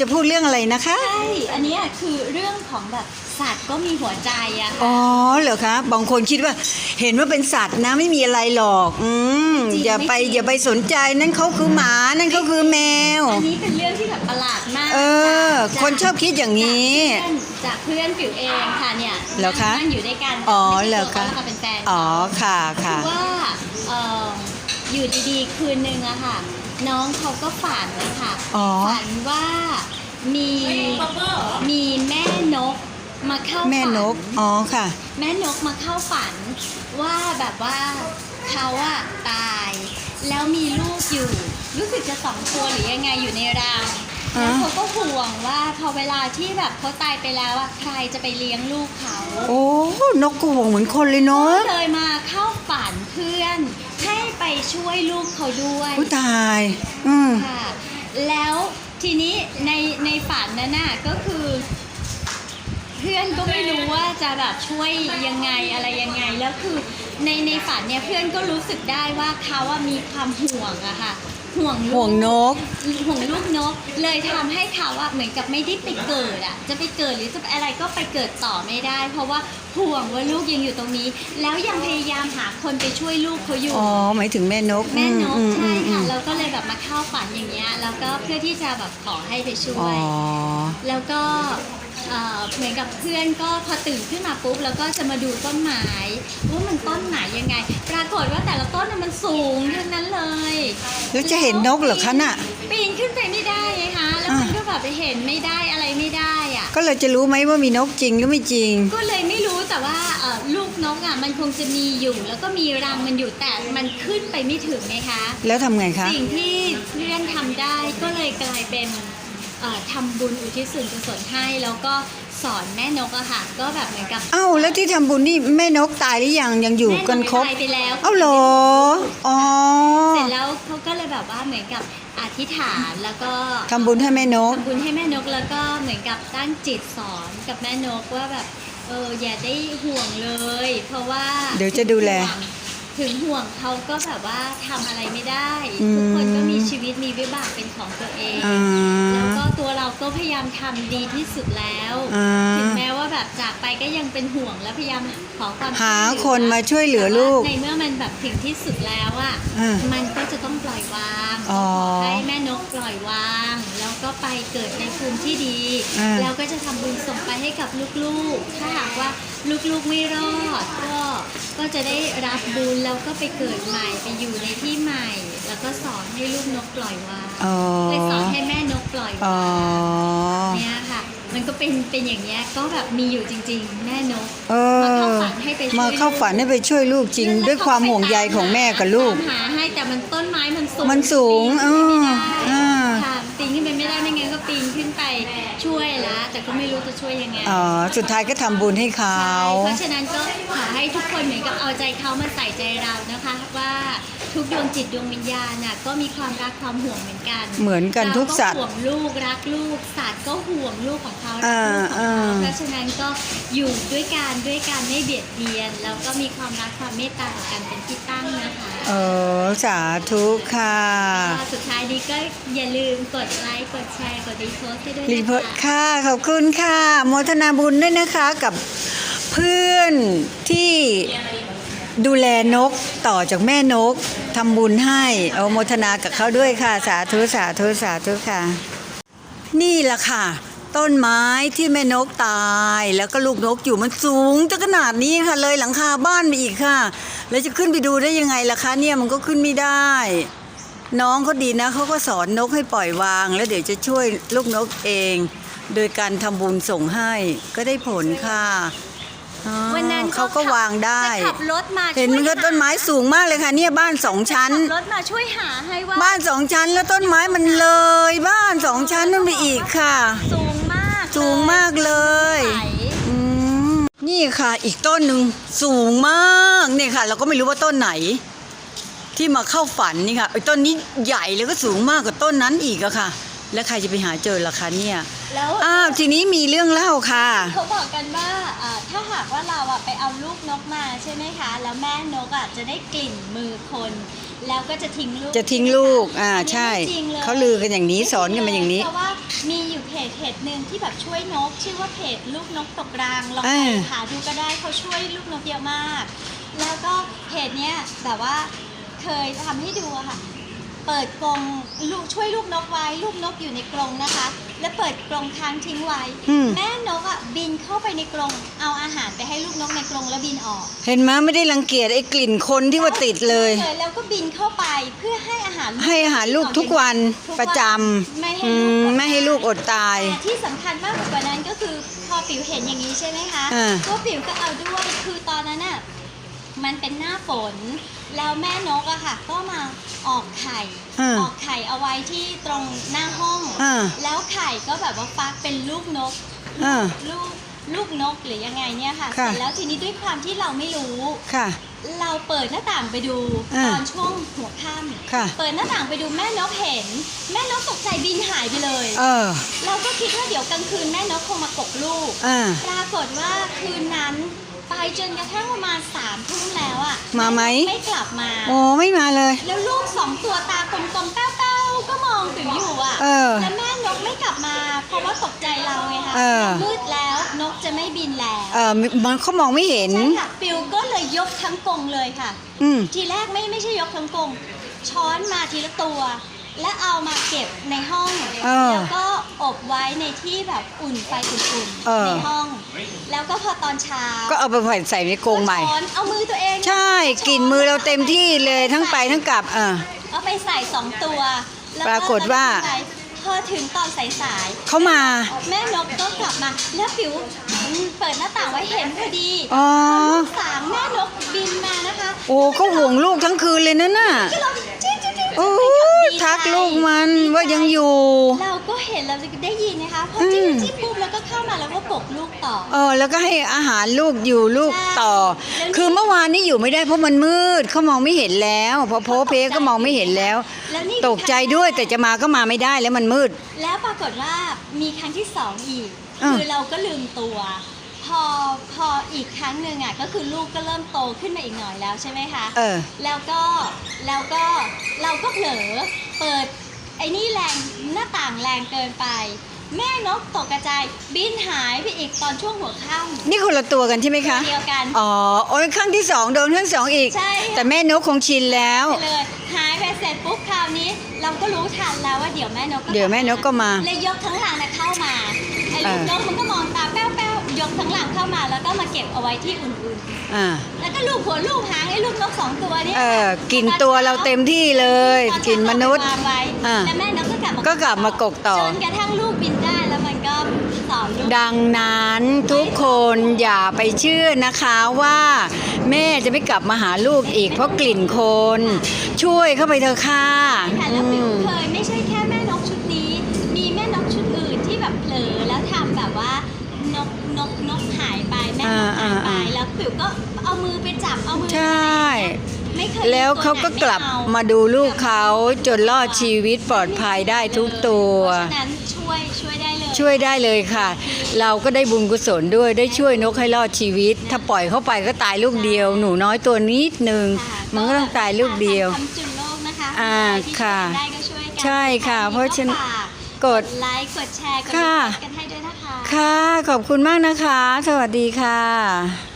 จะพูดเรื่องอะไรนะคะ ใช่ อันเนี้ยคือเรื่องของแบบสัตว์ก็มีหัวใจอะค่ะ อ๋อเหรอคะบางคนคิดว่าเห็นว่าเป็นสัตว์นะไม่มีอะไรหรอก อืมจริงอย่าไปไม่จริง อย่าไปสนใจนั่นเขาคือหมานั่นเขาคือแมว อันนี้เป็นเรื่องที่แบบประหลาดมากเออจากคนชอบคิดอย่างนี้จากเพื่อนจากเพื่อนผิวเองค่ะเนี่ยเหรอคะนั่งอยู่ด้วยกันอ๋อไม่เหรใช่อตัวคะเขาค่ะเป็นแฟนอ๋อค่ะค่ะ คือว่าเอ่ออยู่ดีๆ คืนนึงอะค่ะ น้องเขาก็ฝันนะคะอ๋อ ฝันว่ามีมีแม่นกมาเข้าฝัแม่นก อ๋อค่ะ แม่นกมาเข้าฝันว่าแบบว่าเขาอะตาย แล้วมีลูกอยู่ รู้สึกจะสองตัวหรือยังไงอยู่ในรังอ่าแล้วเขาก็ห่วงว่าพอเวลาที่แบบเขาตายไปแล้วอะใครจะไปเลี้ยงลูกเขา โอ้ นกก็ห่วงเหมือนคนเลยเนาะ ก็เลยมาเข้าฝันเพื่อนให้ ไปช่วยลูกเขาด้วยผู้ตาย อืมค่ะแล้วทีนี้ในในฝันนั้นน่ะก็คือ เพื่อนก็ไม่รู้ว่าจะแบบช่วยยังไงอะไรยังไงแล้วคือในในฝันเนี่ยเพื่อนก็รู้สึกได้ว่าเขาว่ามีความห่วงอะค่ะห่วงลูกห่วงนก ห่วงลูกนกเลยทำให้เขาอะเหมือนกับไม่ได้ไปเกิดอะจะไปเกิดหรือจะไปอะไรก็ไปเกิดต่อไม่ได้ เพราะว่า ห่วงว่าลูกยังอยู่ตรงนี้ แล้วยังพยายามหาคนไปช่วยลูกเขาอยู่ อ๋อหมายถึงแม่นกแม่นกอืมใช่อืมอืค่ะมเราก็เลยแบบมาเข้าฝันอย่างเงี้ยแล้วก็เพื่อที่จะแบบขอให้ไปช่อ๋วอย แล้วก็เอ่อเหมือนกับเพื่อนก็พอตื่นขึ้นมาปุ๊บแล้วก็จะมาดูต้นไม้ว่ามันต้นไหนยังไง ปรากฏว่าแต่ละต้นน่ะมันสูงทั้งนั้นเลยแล้วจะเห็นนกเหรอคะน่ะปีนขึ้นไปไม่ได้ไงคะแล้วมันก็แบบเห็นไม่ได้อะไรไม่ได้อะก็เลยจะรู้ไหมว่ามีนกจริงหรือไม่จริง ก็เลยไม่รู้ แต่ว่าเอ่อลูกนกอะมันคงจะมีอยู่ แล้วก็มีรังมันอยู่แต่มันขึ้นไปไม่ถึงไงคะ แล้วทำไงคะ สิ่งที่เพื่อนทำได้ก็เลยกลายเป็นเอ่อทำบุญอุทิศส่วนกุศลให้ แล้วก็สอนแม่นกอะค่ะ ก็แบบเหมือนกับเอ้าแล้วที่ทำบุญนี่แม่นกตายหรือยังยังอยู่กันครบ แม่นกตายไปแล้ว เอ้าเหรอ อ๋อเสร็จแล้วเขาก็เลยแบบว่าเหมือนกับอธิษฐานแล้วก็ทำบุญให้แม่นก ทำบุญให้แม่นกแล้วก็เหมือนกับตั้งจิตสอนกับแม่นกว่าแบบเอออย่าได้ห่วงเลย เพราะว่าเดี๋ยวจะดูแล ถึงห่วงเขาก็แบบว่าทำอะไรไม่ได้ อืม ทุกคนก็มีชีวิตมีวิบากเป็นของตัวเอง อ่า แล้วก็ตัวเราก็พยายามทำดีที่สุดแล้ว อ่า ถึงแม้ว่าแบบจากไปก็ยังเป็นห่วงและพยายามขอความหาช่วยเหลือคนมาช่วยเหลือลูก แต่ว่าในเมื่อมันแบบถึงที่สุดแล้วอะอ่ามันก็จะต้องปล่อย วางอ๋อขอให้แม่นกปล่อยวางแล้วก็ไป เกิดในภูมิที่ดี อ่า แล้วก็จะทำบุญส่งไปให้กับลูกๆ ถ้าหากว่าลูกๆไม่รอดก็ก็จะได้รับบุญแล้วก็ไปเกิดใหม่ไปอยู่ในที่ใหม่ แล้วก็สอนให้ลูกนกปล่อยวางอ๋อเลยสอนให้แม่นกปล่อยอ๋อวางเนี่ยค่ะ มันก็เป็นเป็นอย่างเงี้ยก็แบบมีอยู่จริง ๆ แม่นก เอมาอเข้าฝันให้ไปช่วย มาเข้าฝันให้ไปช่วยลูกจริง ด้วยความห่วงใยของแม่กับลูก ตามหาให้แต่มันต้นไม้มันสูงมันสูงปีนขึ้นไปไม่ได้อ่าค่ะ ปีนขึ้นไปไม่ได้ไม่งั้นก็ปีนขึ้นไปช่วยละแต่ก็ไม่รู้จะช่วยยังไงอ๋อสุดท้ายก็ทำบุญให้เขา เพราะฉะนั้นก็ขอให้ทุกคนเหมือนกับเอาใจเขามาใส่ใจเรานะคะว่า ทุกดวงจิตดวงวิญญาณน่ะก็มีความรักความห่วงเหมือนกันเหมือนกันทุกสัตว์เราห่วงลูกรักลูกสัตว์ก็ห่วงลูกของเขารักอ่าลูกของเขาอ่าเพราะฉะนั้นก็อยู่ด้วยกันด้วยการไม่เบียดเบียน แล้วก็มีความรักความเมตตาต่อกันเป็นที่ตั้งนะคะเออสาธุค่ะก็สุดท้ายนี้ก็อย่าลืมกดไลค์กดแชร์กดรีโพสต์ให้ด้วยรีนะโพสต์คะค่ะขอบคุณค่ะโมทนาบุญด้วยนะคะกับเพื่อนที่ ดูแลนกต่อจากแม่นกทำบุญให้เอาโมทนากับเขาด้วยค่ะ สาธุสาธุสาธุค่ะ นี่แหละค่ะ ต้นไม้ที่แม่นกตายแล้วก็ลูกนกอยู่มันสูงจะขนาดนี้ค่ะ เลยหลังคาบ้านไปอีกค่ะ แล้วจะขึ้นไปดูได้ยังไงล่ะคะ เนี่ยมันก็ขึ้นไม่ได้ น้องเขาดีนะเขาก็สอนนกให้ปล่อยวาง แล้วเดี๋ยวจะช่วยลูกนกเอง โดยการทำบุญส่งให้ก็ได้ผลค่ะ วันนั้นเขาก็วางได้จะขับรถมาเห็นมันก็ต้นไม้สูงมากเลยค่ะ เนี่ยบ้านสองชั้นขับรถมาช่วยหาให้ว่าบ้านสองชั้นแล้วต้นไม้มันเลย บ้านสองชั้นนั่นไปอีกค่ะ สูงมากสูงมากเลยไหลอืมนี่ค่ะอีกต้นหนึ่งสูงมากเนี่ยค่ะ เราก็ไม่รู้ว่าต้นไหน ที่มาเข้าฝันนี่ค่ะไอ้ต้นนี้ใหญ่แล้วก็สูงมากกว่าต้นนั้นอีกอะค่ะ แล้วใครจะไปหาเจอล่ะคะเนี่ย แล้วอ้าวทีนี้มีเรื่องเล่าค่ะ เขาบอกกันว่าอ่าถ้าหากว่าเราอะไปเอาลูกนกมาใช่ไหมคะ แล้วแม่นกอะจะได้กลิ่นมือคน แล้วก็จะทิ้งลูกจะทิ้งลูกอ่าอันนี้ใช่ไม่จริงเลยเขาลือกันอย่างนี้สอนกันมาอย่างนี้ เพราะว่ามีอยู่อยู่เพจเพจหนึ่งที่แบบช่วยนก ชื่อว่าเพจลูกนกตกรางลองเอไปอหาดูก็ได้เขาช่วยลูกนกเยอะมาก แล้วก็เพจเนี้ยแบบว่าเคยทำให้ดูอะค่ะ เปิดกรงลูกช่วยลูกนกไว้ลูกนกอยู่ในกรงนะคะ แล้วเปิดกรงค้างทิ้งไว้ อืม แม่นกอะบินเข้าไปในกรงเอาอาหารไปให้ลูกนกในกรงแล้วบินออกเห็นไหมไม่ได้รังเกียจไอ้กลิ่นคนที่ว่าติดเลย แล้วก็บินเข้าไปเพื่อให้อาหารให้อาหารลูกทุกวันทุกประจไม่ำให้อืลูกมอดไม่ให้ลูกอดตาย แต่ที่สำคัญมากกว่านั้นก็คือพอปิ๋วเห็นอย่างนี้ใช่ไหมคะอ่า ก็ปิ๋วก็เอาด้วยคือตอนนั้นน่ะ มันเป็นหน้าฝน แล้วแม่นกอะค่ะ ก็มาออกไข่ อ่าออกไข่เอาไว้ที่ตรงหน้าห้อง อ่า แล้วไข่ก็แบบว่าฟักเป็นลูกนก อ่า ลูกลูกนกหรือยังไงเนี่ยค่ะ ค่ะ เสร็จแล้วทีนี้ด้วยความที่เราไม่รู้ ค่ะ เราเปิดหน้าต่างไปดูอ่าตอนช่วงหัวค่ค่ะำเปิดหน้าต่างไปดูแม่นกเห็น แม่นกตกใจบินหายไปเลย เออ เราก็คิดว่าเดี๋ยวกลางคืนแม่นกคงมากกลูก อ่า ปรากฏว่าคืนนั้นไป จนกระทั่งประมาณสามทุ่มแล้วอะมาไหม ไม่กลับมา โอ้ไม่มาเลย แล้วลูกสองตัวตากลมๆเต้าๆก็มองติ๋วอยู่อะเออ แล้วแม่นกไม่กลับมา เพราะว่าตกใจเราไงคะเออ มืดแล้วนกจะไม่บินแล้วเออมันเขามองไม่เห็น ใช่ค่ะปิวก็เลยยกทั้งกรงเลยค่ะ อืม ทีแรกไม่ไม่ใช่ยกทั้งกรงช้อนมาทีละตัว และเอามาเก็บในห้องเออแล้วก็อบไว้ในที่แบบอุ่นไฟอุ่นเออ ๆในห้อง แล้วก็พอตอนเช้าก็เอาไปใส่ใส่ในกรงใหม่ ช้อนเอามือตัวเองใช่กลิ่นมือเราเต็มที่เลยทั้งไปทั้งกลับเออ เอาไปใส่สองตัวแล้วปรากฏว่า พอถึงตอนสายเขามาๆแม่นกก็กลับมาแล้วปิวเปิดหน้าต่างไว้เห็นพอดีอ๋อ ลูกสางแม่นกบินมานะคะโอ้เขาห่วงลูกทั้งคืนเลยนะน่ะ ก็เราจิ๊ดจิ๊ดจิ๊ดโอ้ไปกับดีใจ ทักลูกมันว่ายังอยู่ เราก็เห็นเราจะได้ยินนะคะพออืจิ้มมจิ้มปุ๊บแล้วก็เข้ามาแล้วก็ปลุกลูกต่อเออแล้วก็ให้อาหารลูกอยู่ลูกต่อใช่แล้วนี่คือเมื่อวานนี้อยู่ไม่ได้เพราะมันมืดเขามองไม่เห็นแล้วพอโพเพก็มองไม่เห็นแล้วแล้วนี่ตกใจด้วยแต่จะมาก็มาไม่ได้แล้วมันมืด แล้วปรากฏว่ามีครั้งที่สองอีกอะคือเราก็ลืมตัวพ อพออีกครั้งหนึ่งอะก็คือลูกก็เริ่มโตขึ้นมาอีกหน่อยแล้วใช่ไหมคะ เออ แล้วก็แล้วก็เราก็เผลอเปิดไอ้นี่แรงหน้าต่างแรงเกินไป แม่นกตกกระจายบินหายไปอีกตอนช่วงหัวค่ำนี่คนละตัวกันใช่ไหมคะ เดียวกันอ๋อ โอ้ยครั้งที่สองโดนครั้งสองอีก ใช่ค่ะ แต่แม่นกคงชินแล้ว ไปเลยหายไปเสร็จปุ๊บคราวนี้ เราก็รู้ทันแล้วว่าเดี๋ยวแม่นกก็เดี๋ยวแม่นกก็มา เลยยกทั้งหลังนะเข้ามาไอ้ลูกเออ นกมันก็มองตาแป้วแป้วๆ ยกทั้งหลังเข้ามาแล้วก็มาเก็บเอาไว้ที่อุ่นอ่าๆ แล้วก็ลูกหัวลูกหางไอ้ลูกนกสองตัวเนี่ยเออกินตัวเราเต็มที่เลย ตอเช้ากินมนุษย์วางไว้อ่าแล้วแม่นกก็กลับมาก็กลับมากกต่อ จนกระทั่งลูกบินได้แล้วมันก็ต่อลูก ดังนั้นทุกคนอย่าไปเชื่อนะคะว่า แม่จะไม่กลับมาหาลูกอีกเพราะกลิ่นคน ช่วยเข้าไปเถอะค่ะค่ะแล้วอืปิวม เคยไม่ใช่แค่แม่นกชุดนี้ มีแม่นกชุดอื่นที่แบบเผลอแล้วทำแบบว่าน กนกนกหายไปแม่นกหายไปอ่าอ่าแล้วปิวก็เอามือไปจับเอามือไปใช่ ไม่เคยแล้วเขาก็กลับมาดูลูกเขาจนรอดชีวิตปลอดภัยได้ทุกตัว เพราะฉะนั้นช่วยช่วยได้เลยช่วยได้เลยค่ะ เราก็ได้บุญกุศลด้วยได้ช่วยนกให้รอดชีวิต ถ้าปล่อยเข้าไปก็ตายลูกเดียว หนูน้อยตัวนิดนึงค่ะมันก็ต้องตายลูกเดียวทำจุนโลกนะคะอ่าที่ค่ะช่วยได้ก็ช่วยกันใช่ค่ะ เพราะฉะนั้นฝากกกดดไลค์กดแชร์กดค่ะติดตามกัน ค่ะ ขอบคุณมากนะคะ สวัสดีค่ะ